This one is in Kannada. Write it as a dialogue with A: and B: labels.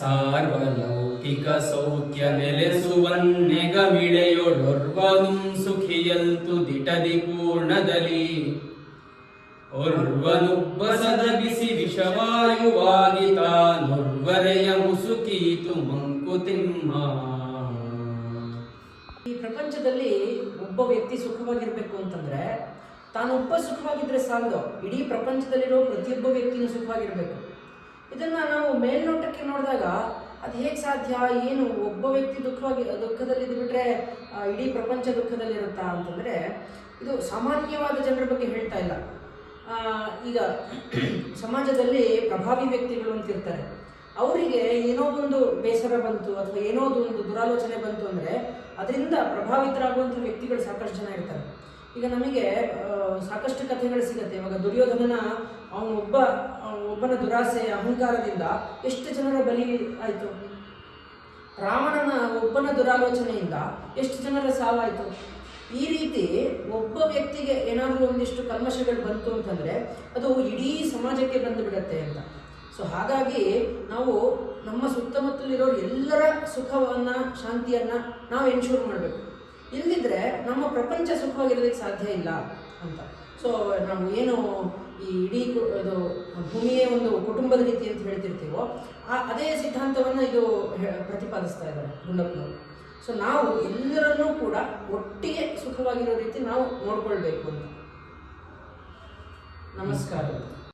A: ಸಾರ್ವಲೌಕಿಕ ಸೌಖ್ಯ ನೆಲೆಸುವನ್ನೆಗಮಿಳೆಯೊಡೊರ್ವನು ಸುಖಿಯಲ್ತು ದಿಟದಿ ಪೂರ್ಣದಲ್ಲಿ ಒರ್ವನುಬ್ಬಸದ ಬಿಸಿ ವಿಷವಾಯುವಾಗಿ ತಾನೊರ್ವರೆಯ ಮುಸುಕೀತು ಮಂಕುತಿಮ್ಮ.
B: ಈ ಪ್ರಪಂಚದಲ್ಲಿ ಒಬ್ಬ ವ್ಯಕ್ತಿ ಸುಖವಾಗಿರ್ಬೇಕು ಅಂತಂದ್ರೆ ತಾನೊಬ್ಬ ಸುಖವಾಗಿದ್ರೆ ಸಾಲದು. ಇಡೀ ಪ್ರಪಂಚದಲ್ಲಿರೋ ಪ್ರತಿಯೊಬ್ಬ ವ್ಯಕ್ತಿನೂ ಸುಖವಾಗಿರ್ಬೇಕು. ಮೇಲ್ನೋಟಕ್ಕೆ ನೋಡಿದಾಗ ಅದು ಹೇಗೆ ಸಾಧ್ಯ? ಏನು ಒಬ್ಬ ವ್ಯಕ್ತಿ ದುಃಖವಾಗಿ, ದುಃಖದಲ್ಲಿ ಬಿಟ್ಟರೆ ಇಡೀ ಪ್ರಪಂಚ ದುಃಖದಲ್ಲಿರುತ್ತಾ ಅಂತಂದರೆ ಇದು ಸಾಮಾನ್ಯವಾದ ಜನರ ಬಗ್ಗೆ ಹೇಳ್ತಾ ಇಲ್ಲ. ಈಗ ಸಮಾಜದಲ್ಲಿ ಪ್ರಭಾವಿ ವ್ಯಕ್ತಿಗಳು ಅಂತ ಇರ್ತಾರೆ. ಅವರಿಗೆ ಏನೋ ಒಂದು ಬೇಸರ ಬಂತು ಅಥವಾ ಏನೋ ಒಂದು ದುರಾಲೋಚನೆ ಬಂತು ಅಂದರೆ ಅದರಿಂದ ಪ್ರಭಾವಿತರಾಗುವಂಥ ವ್ಯಕ್ತಿಗಳು ಸಾಕಷ್ಟು ಜನ ಇರ್ತಾರೆ. ಈಗ ನಮಗೆ ಸಾಕಷ್ಟು ಕಥೆಗಳು ಸಿಗುತ್ತೆ. ಇವಾಗ ದುರ್ಯೋಧನನ ಅವನು ಒಬ್ಬ ಅವ್ನು ಒಬ್ಬನ ದುರಾಸೆ ಅಹಂಕಾರದಿಂದ ಎಷ್ಟು ಜನರ ಬಲಿ ಆಯಿತು? ರಾವಣನ ಒಬ್ಬನ ದುರಾಲೋಚನೆಯಿಂದ ಎಷ್ಟು ಜನರ ಸಾವಾಯಿತು? ಈ ರೀತಿ ಒಬ್ಬ ವ್ಯಕ್ತಿಗೆ ಏನಾದರೂ ಒಂದಿಷ್ಟು ಕಲ್ಮಶಗಳು ಬಂತು ಅಂತಂದರೆ ಅದು ಇಡೀ ಸಮಾಜಕ್ಕೆ ಬಂದು ಬಿಡುತ್ತೆ ಅಂತ. ಸೊ ಹಾಗಾಗಿ ನಾವು ನಮ್ಮ ಸುತ್ತಮುತ್ತಲಿರೋ ಎಲ್ಲರ ಸುಖವನ್ನು, ಶಾಂತಿಯನ್ನು ನಾವು ಎನ್ಶೂರ್ ಮಾಡಬೇಕು. ಇಲ್ಲದಿದ್ದರೆ ನಮ್ಮ ಪ್ರಪಂಚ ಸುಖವಾಗಿರೋದಕ್ಕೆ ಸಾಧ್ಯ ಇಲ್ಲ ಅಂತ. ಸೊ ನಾವು ಏನು ಈ ಇಡೀ ಭೂಮಿಯೇ ಒಂದು ಕುಟುಂಬದ ರೀತಿ ಅಂತ ಹೇಳ್ತಿರ್ತೀವೋ, ಆ ಅದೇ ಸಿದ್ಧಾಂತವನ್ನು ಇದು ಪ್ರತಿಪಾದಿಸ್ತಾ ಇದ್ದಾರೆ ಗುಂಡಪ್ಪನವರು. ಸೊ ನಾವು ಎಲ್ಲರನ್ನೂ ಕೂಡ ಒಟ್ಟಿಗೆ ಸುಖವಾಗಿರೋ ರೀತಿ ನಾವು ನೋಡ್ಕೊಳ್ಬೇಕು ಅಂತ. ನಮಸ್ಕಾರ.